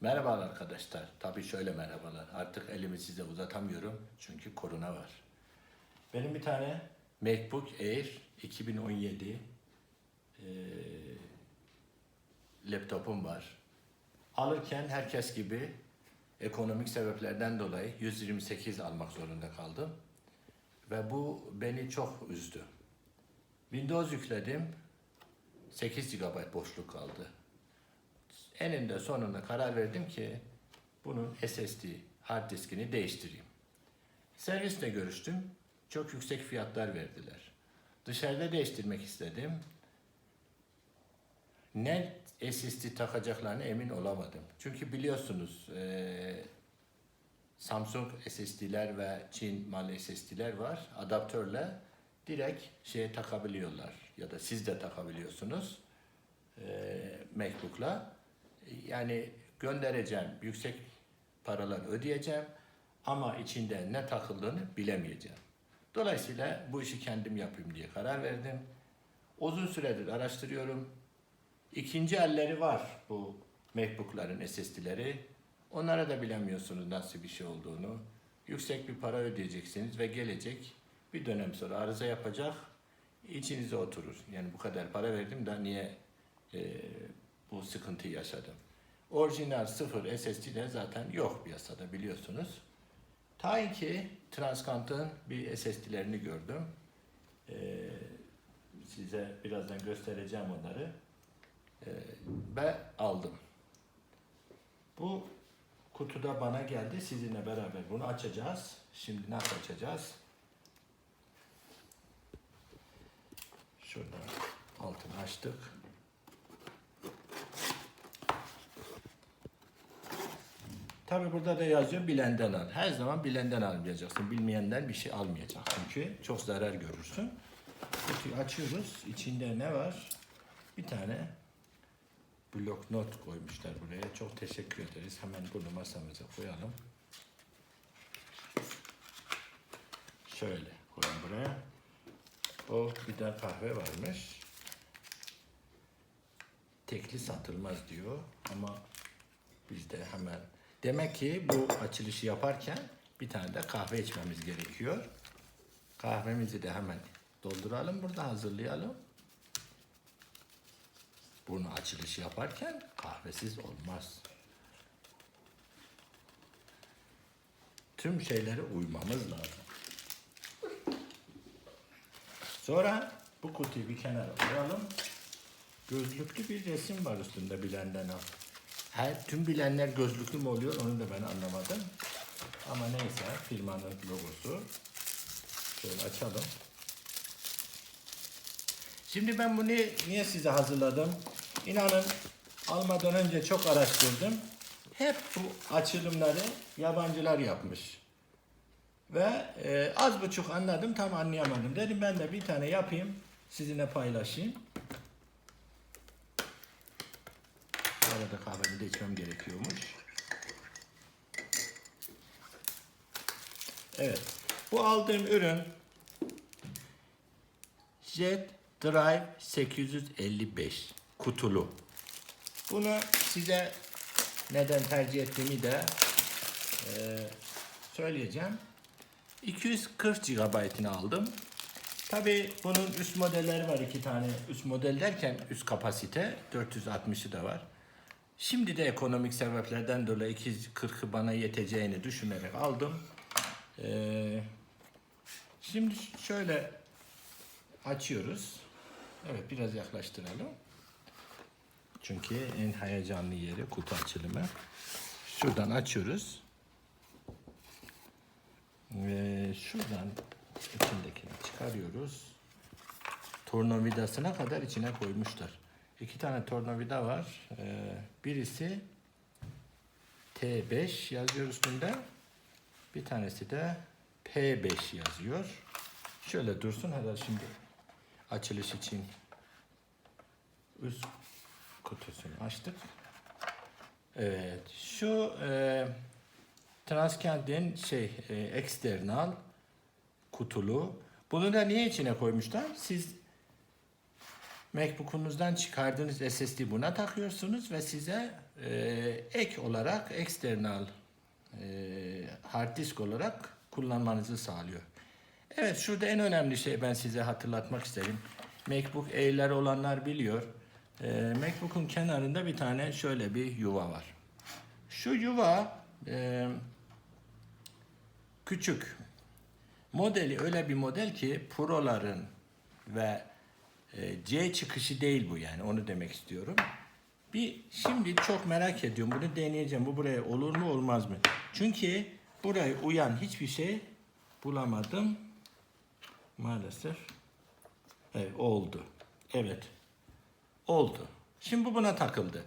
Merhabalar arkadaşlar. Tabii şöyle merhabalar. Artık elimi size uzatamıyorum çünkü korona var. Benim bir tane MacBook Air 2017 eee, laptopum var. Alırken herkes gibi ekonomik sebeplerden dolayı 128 almak zorunda kaldım. Ve bu beni çok üzdü. Windows yükledim. 8 GB boşluk kaldı. Eninde sonunda karar verdim ki bunun SSD hard diskini değiştireyim. Servisle görüştüm. Çok yüksek fiyatlar verdiler. Dışarıda değiştirmek istedim. Ne SSD takacaklarına emin olamadım. Çünkü biliyorsunuz eee, Samsung SSD'ler ve Çin mal SSD'ler var. Adaptörle direkt şeye takabiliyorlar. Ya da siz de takabiliyorsunuz. Eee MacBook'la. Yani göndereceğim, yüksek paralar ödeyeceğim ama içinde ne takıldığını bilemeyeceğim. Dolayısıyla bu işi kendim yapayım diye karar verdim. Uzun süredir araştırıyorum. İkinci elleri var bu MacBook'ların SSD'leri. Onlara da bilemiyorsunuz nasıl bir şey olduğunu. Yüksek bir para ödeyeceksiniz ve gelecek bir dönem sonra arıza yapacak. içinize oturur. Yani bu kadar para verdim de niye e, bu sıkıntıyı yaşadım. Orijinal sıfır SSD'ler zaten yok piyasada biliyorsunuz. Ta ki Transcant'ın bir SSD'lerini gördüm. Ee, size birazdan göstereceğim onları. Ee, ve aldım. Bu kutuda bana geldi. Sizinle beraber bunu açacağız. Şimdi nasıl açacağız? Şurada altını açtık. Tabi burada da yazıyor bilenden al. Her zaman bilenden almayacaksın. Bilmeyenden bir şey almayacak. Çünkü çok zarar görürsün. Kutuyu açıyoruz. İçinde ne var? Bir tane blok not koymuşlar buraya. Çok teşekkür ederiz. Hemen bunu masamıza koyalım. Şöyle koyun buraya. O bir de kahve varmış. Tekli satılmaz diyor ama biz de hemen demek ki bu açılışı yaparken bir tane de kahve içmemiz gerekiyor. Kahvemizi de hemen dolduralım burada hazırlayalım. Bunu açılışı yaparken kahvesiz olmaz. Tüm şeylere uymamız lazım. Sonra bu kutuyu bir kenara koyalım. Gözlüklü bir resim var üstünde bilenden al. Her tüm bilenler gözlüklü mü oluyor onu da ben anlamadım. Ama neyse firmanın logosu. Şöyle açalım. Şimdi ben bunu niye size hazırladım? İnanın almadan önce çok araştırdım. Hep bu açılımları yabancılar yapmış. Ve e, az buçuk anladım tam anlayamadım. Dedim ben de bir tane yapayım sizinle paylaşayım. Bu arada kahvemi de içmem gerekiyormuş. Evet. Bu aldığım ürün Jet Drive 855 kutulu. Bunu size neden tercih ettiğimi de e, söyleyeceğim. 240 GB'ını aldım. Tabi bunun üst modelleri var iki tane. Üst model derken üst kapasite 460'ı da var. Şimdi de ekonomik sebeplerden dolayı 240'ı bana yeteceğini düşünerek aldım. Ee, şimdi şöyle açıyoruz. Evet biraz yaklaştıralım. Çünkü en heyecanlı yeri kutu açılımı. Şuradan açıyoruz. Ve şuradan içindekini çıkarıyoruz. Tornavidasına kadar içine koymuşlar. İki tane tornavida var. Ee, birisi T5 yazıyor üstünde. Bir tanesi de P5 yazıyor. Şöyle dursun herhalde şimdi açılış için üst kutusunu açtık. Evet, şu e, Transkent'in şey e, eksternal kutulu. Bunu da niye içine koymuşlar? Siz MacBook'unuzdan çıkardığınız SSD buna takıyorsunuz ve size e, ek olarak eksternal e, hard disk olarak kullanmanızı sağlıyor. Evet şurada en önemli şey ben size hatırlatmak isterim. MacBook Air'ler olanlar biliyor. E, MacBook'un kenarında bir tane şöyle bir yuva var. Şu yuva e, küçük. Modeli öyle bir model ki Pro'ların ve C çıkışı değil bu yani onu demek istiyorum. Bir şimdi çok merak ediyorum bunu deneyeceğim. Bu buraya olur mu olmaz mı? Çünkü buraya uyan hiçbir şey bulamadım. Maalesef. Evet oldu. Evet. Oldu. Şimdi bu buna takıldı.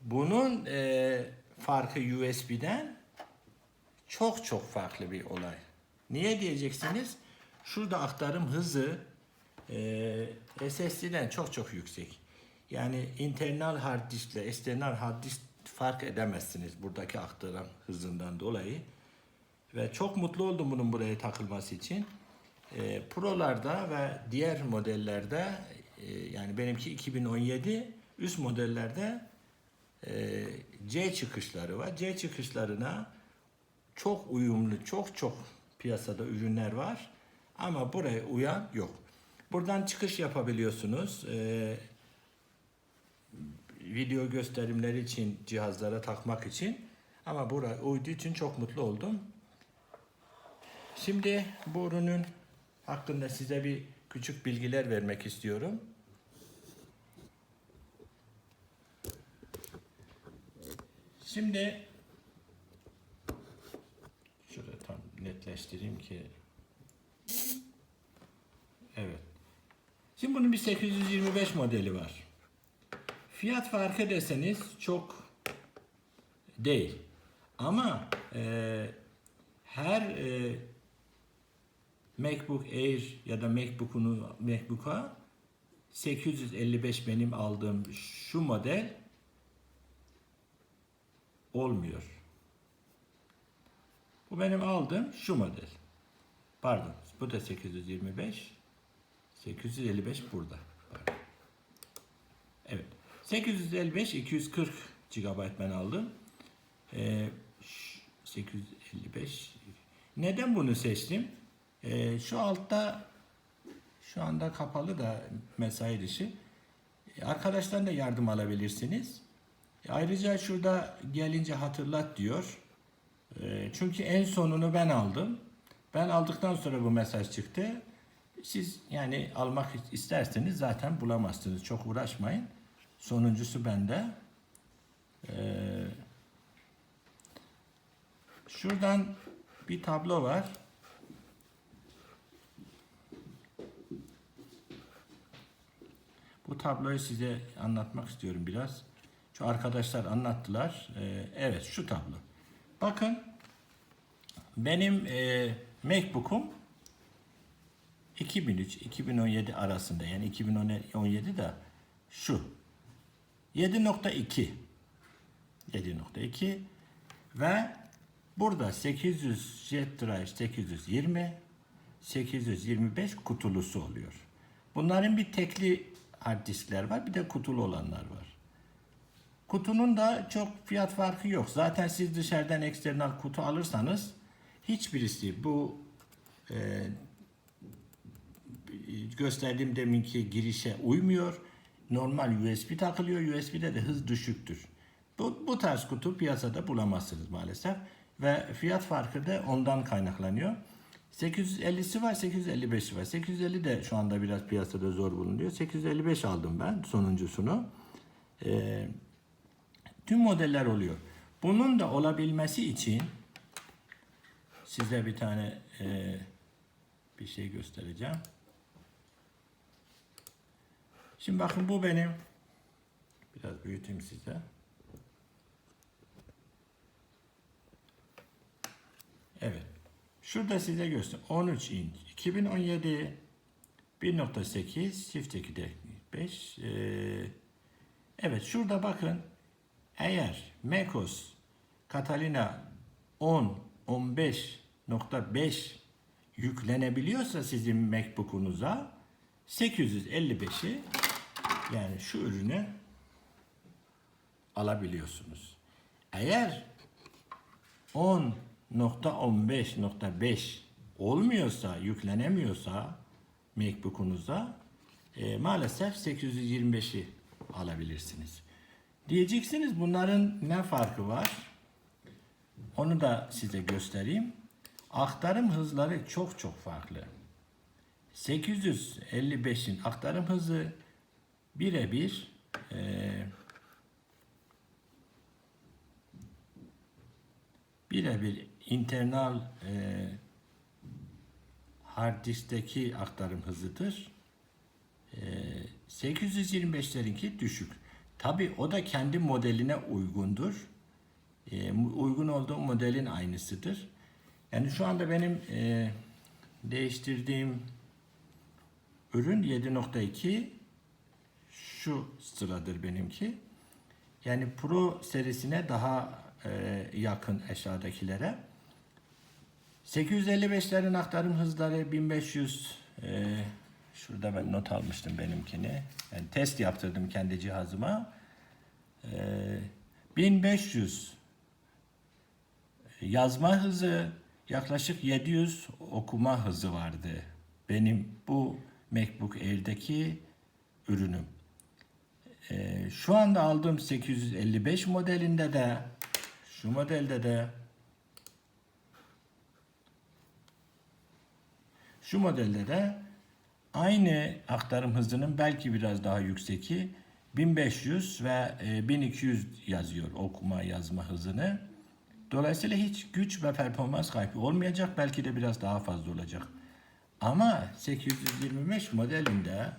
Bunun e, farkı USB'den çok çok farklı bir olay. Niye diyeceksiniz? Şurada aktarım hızı e, SSD'den çok çok yüksek. Yani internal hard disk ile external hard disk fark edemezsiniz buradaki aktarım hızından dolayı. Ve çok mutlu oldum bunun buraya takılması için. E, Pro'larda ve diğer modellerde e, yani benimki 2017 üst modellerde e, C çıkışları var. C çıkışlarına çok uyumlu, çok çok piyasada ürünler var. Ama buraya uyan yok. Buradan çıkış yapabiliyorsunuz. Ee, video gösterimleri için, cihazlara takmak için. Ama buraya uyduğu için çok mutlu oldum. Şimdi bu ürünün hakkında size bir küçük bilgiler vermek istiyorum. Şimdi şurada tam netleştireyim ki Evet. Şimdi bunun bir 825 modeli var. Fiyat farkı deseniz çok değil. Ama e, her e, MacBook Air ya da MacBook'unu MacBook'a 855 benim aldığım şu model olmuyor. Bu benim aldığım şu model. Pardon. Bu da 825. 855 burada. Evet. 855 240 GB ben aldım. Ee, 855 neden bunu seçtim? Ee, şu altta şu anda kapalı da mesai dışı. Arkadaştan da yardım alabilirsiniz. Ayrıca şurada gelince hatırlat diyor. Ee, çünkü en sonunu ben aldım. Ben aldıktan sonra bu mesaj çıktı. Siz yani almak isterseniz zaten bulamazsınız. Çok uğraşmayın. Sonuncusu bende. Ee, şuradan bir tablo var. Bu tabloyu size anlatmak istiyorum biraz. Şu arkadaşlar anlattılar. Ee, evet şu tablo. Bakın benim e, MacBook'um 2003-2017 arasında yani 2017 de şu 7.2 7.2 ve burada 800 Jet Drive 820 825 kutulusu oluyor. Bunların bir tekli hard diskler var bir de kutulu olanlar var. Kutunun da çok fiyat farkı yok. Zaten siz dışarıdan eksternal kutu alırsanız hiçbirisi bu e, gösterdiğim deminki girişe uymuyor. Normal USB takılıyor. USB'de de hız düşüktür. Bu, bu tarz kutu piyasada bulamazsınız maalesef. Ve fiyat farkı da ondan kaynaklanıyor. 850'si var, 855'i var. 850 de şu anda biraz piyasada zor bulunuyor. 855 aldım ben sonuncusunu. Ee, tüm modeller oluyor. Bunun da olabilmesi için size bir tane e, bir şey göstereceğim. Şimdi bakın bu benim biraz büyüteyim size. Evet. Şurada size göster. 13 inç. 2017 1.8 çift 2'de 5. Ee, evet şurada bakın. Eğer MacOS Catalina 10 15.5 yüklenebiliyorsa sizin MacBook'unuza 855'i Yani şu ürünü alabiliyorsunuz. Eğer 10.15.5 olmuyorsa, yüklenemiyorsa MacBook'unuza e, maalesef 825'i alabilirsiniz. Diyeceksiniz bunların ne farkı var? Onu da size göstereyim. Aktarım hızları çok çok farklı. 855'in aktarım hızı birebir eee birebir internal eee hard diskteki aktarım hızıdır. Eee 825'lerinki düşük. Tabi o da kendi modeline uygundur. Eee, uygun olduğu modelin aynısıdır. Yani şu anda benim eee, değiştirdiğim ürün 7.2 şu sıradır benimki. Yani Pro serisine daha e, yakın aşağıdakilere. 855'lerin aktarım hızları 1500 e, şurada ben not almıştım benimkini. Yani test yaptırdım kendi cihazıma. E, 1500 yazma hızı yaklaşık 700 okuma hızı vardı. Benim bu MacBook Air'deki ürünüm. Ee, şu anda aldığım 855 modelinde de şu modelde de şu modelde de aynı aktarım hızının belki biraz daha yükseki 1500 ve e, 1200 yazıyor okuma yazma hızını. Dolayısıyla hiç güç ve performans kaybı olmayacak. Belki de biraz daha fazla olacak. Ama 825 modelinde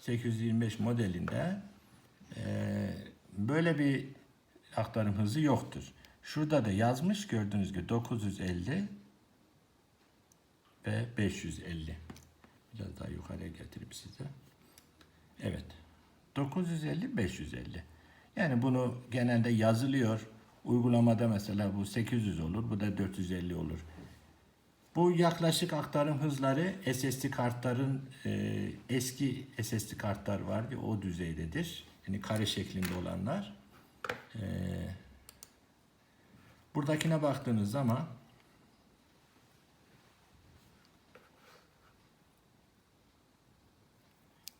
825 modelinde e, böyle bir aktarım hızı yoktur. Şurada da yazmış gördüğünüz gibi 950 ve 550. Biraz daha yukarıya getireyim size. Evet. 950 550. Yani bunu genelde yazılıyor. Uygulamada mesela bu 800 olur, bu da 450 olur. Bu yaklaşık aktarım hızları SSD kartların e, eski SSD kartlar var ya o düzeydedir. Yani kare şeklinde olanlar. E, buradakine baktığınız zaman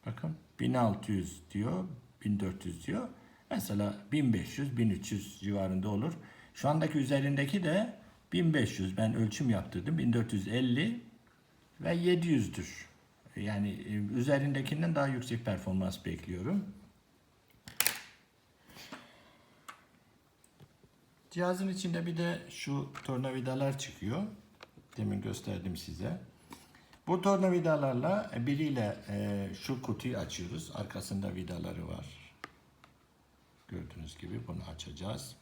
bakın 1600 diyor, 1400 diyor. Mesela 1500, 1300 civarında olur. Şu andaki üzerindeki de 1500 ben ölçüm yaptırdım. 1450 ve 700'dür. Yani e, üzerindekinden daha yüksek performans bekliyorum. Cihazın içinde bir de şu tornavidalar çıkıyor. Demin gösterdim size. Bu tornavidalarla e, biriyle e, şu kutuyu açıyoruz. Arkasında vidaları var. Gördüğünüz gibi bunu açacağız.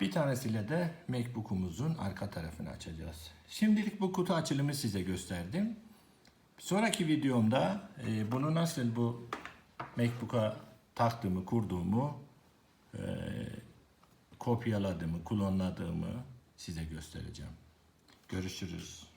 Bir tanesiyle de MacBook'umuzun arka tarafını açacağız. Şimdilik bu kutu açılımı size gösterdim. Sonraki videomda e, bunu nasıl bu MacBook'a taktığımı, kurduğumu, e, kopyaladığımı, klonladığımı size göstereceğim. Görüşürüz.